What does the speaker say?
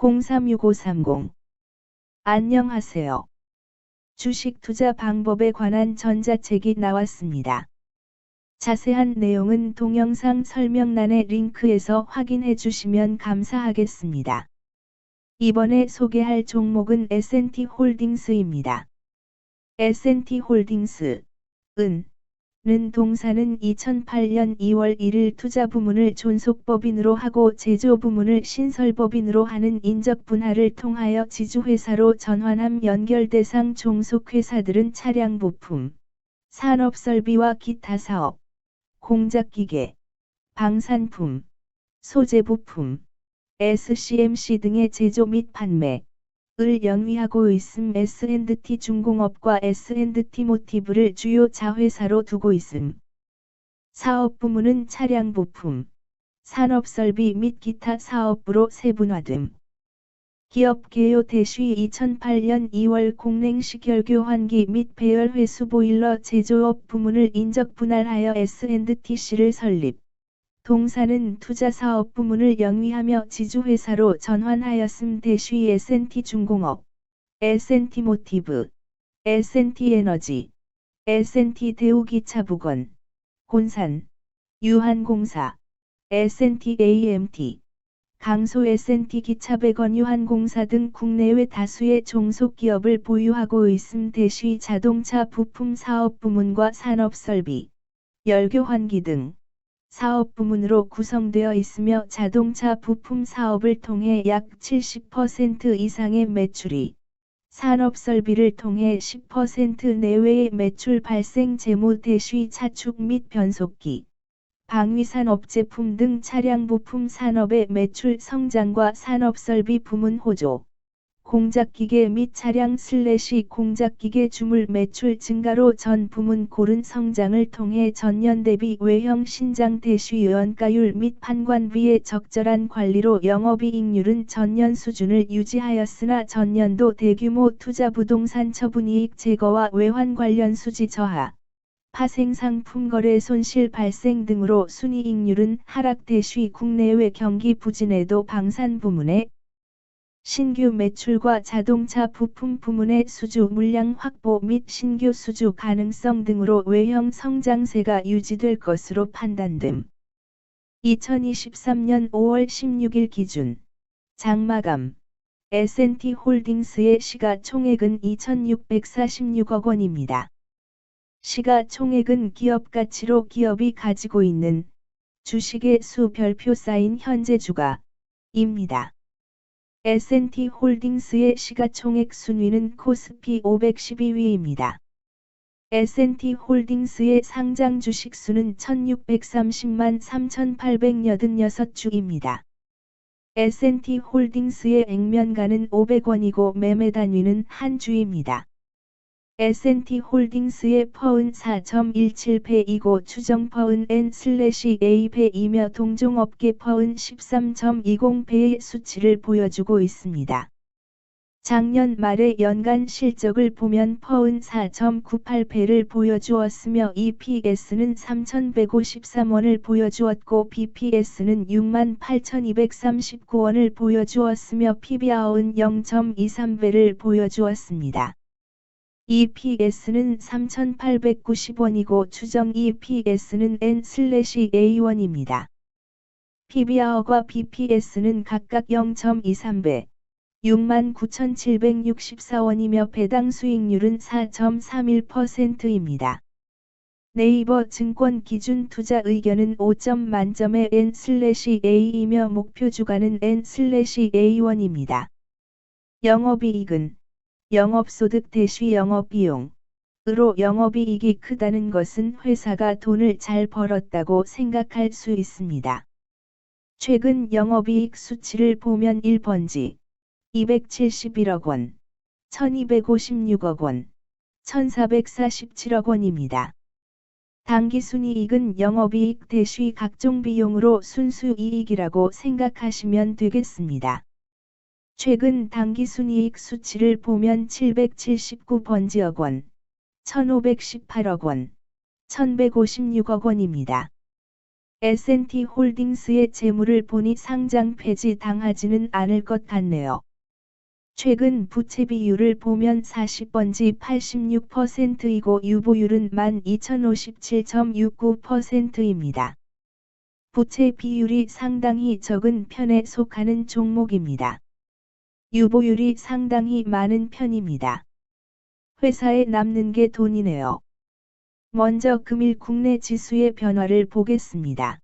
036530 안녕하세요. 주식 투자 방법에 관한 전자책이 나왔습니다. 자세한 내용은 동영상 설명란의 링크에서 확인해 주시면 감사하겠습니다. 이번에 소개할 종목은 S&T 홀딩스입니다. S&T 홀딩스, 은, 는 동사는 2008년 2월 1일 투자 부문을 존속법인으로 하고 제조 부문을 신설법인으로 하는 인적 분할을 통하여 지주회사로 전환함 연결 대상 종속회사들은 차량 부품, 산업 설비와 기타 사업, 공작기계, 방산품, 소재 부품, SCMC 등의 제조 및 판매, 을 영위하고 있음 S&T 중공업과 S&T 모티브를 주요 자회사로 두고 있음. 사업 부문은 차량 부품, 산업설비 및 기타 사업부로 세분화됨. 기업 개요 대시 2008년 2월 공냉식열교 환기 및 배열 회수 보일러 제조업 부문을 인적 분할하여 S&TC를 설립. 동사는 투자사업 부문을 영위하며 지주회사로 전환하였음 대쉬 S&T 중공업, S&T 모티브, S&T 에너지, S&T 대우기차부건, 곤산, 유한공사, S&T AMT, 강소 S&T 기차배건 유한공사 등 국내외 다수의 종속기업을 보유하고 있음 대쉬 자동차 부품 사업 부문과 산업설비, 열교환기 등 사업 부문으로 구성되어 있으며 자동차 부품 사업을 통해 약 70% 이상의 매출이 산업 설비를 통해 10% 내외의 매출 발생 재무 대쉬 차축 및 변속기, 방위산업 제품 등 차량 부품 산업의 매출 성장과 산업 설비 부문 호조, 공작기계 및 차량 슬래시 공작기계 주물 매출 증가로 전 부문 고른 성장을 통해 전년 대비 외형 신장 대쉬 연가율 및 판관비의 적절한 관리로 영업이익률은 전년 수준을 유지하였으나 전년도 대규모 투자 부동산 처분이익 제거와 외환 관련 수지 저하, 파생상품 거래 손실 발생 등으로 순이익률은 하락 대쉬 국내외 경기 부진에도 방산 부문에 신규 매출과 자동차 부품 부문의 수주 물량 확보 및 신규 수주 가능성 등으로 외형 성장세가 유지될 것으로 판단됨. 2023년 5월 16일 기준 장마감 S&T 홀딩스의 시가총액은 2,646억 원입니다. 시가총액은 기업 가치로 기업이 가지고 있는 주식의 수 별표 쌓인 현재 주가입니다. S&T 홀딩스의 시가총액 순위는 코스피 512위입니다. S&T 홀딩스의 상장 주식 수는 1630만 3886주입니다. S&T 홀딩스의 액면가는 500원이고 매매 단위는 한 주입니다. S&T 홀딩스의 퍼은 4.17배이고 추정 퍼은 N/A배이며 동종업계 퍼은 13.20배의 수치를 보여주고 있습니다. 작년 말의 연간 실적을 보면 퍼은 4.98배를 보여주었으며 EPS는 3,153원을 보여주었고 BPS는 68,239원을 보여주었으며 PBR은 0.23배를 보여주었습니다. EPS는 3,890원이고 추정 EPS는 N/A1입니다. PBR과 BPS는 각각 0.23배, 69,764원이며 배당 수익률은 4.31%입니다. 네이버 증권 기준 투자 의견은 5점 만점의 N/A이며 목표 주가는 N/A1입니다. 영업이익은 영업소득 대시 영업비용. 으로 영업이익이 크다는 것은 회사가 돈을 잘 벌었다고 생각할 수 있습니다. 최근 영업이익 수치를 보면 1번지 271억 원, 1256억 원, 1447억 원입니다. 당기순이익은 영업이익 대시 각종 비용으로 순수이익이라고 생각하시면 되겠습니다. 최근 당기순이익 수치를 보면 779번지억 원, 1518억 원, 1156억 원입니다. S&T 홀딩스의 재물을 보니 상장 폐지 당하지는 않을 것 같네요. 최근 부채 비율을 보면 40번지 86%이고 유보율은 12,057.69%입니다. 부채 비율이 상당히 적은 편에 속하는 종목입니다. 유보율이 상당히 많은 편입니다. 회사에 남는 게 돈이네요. 먼저 금일 국내 지수의 변화를 보겠습니다.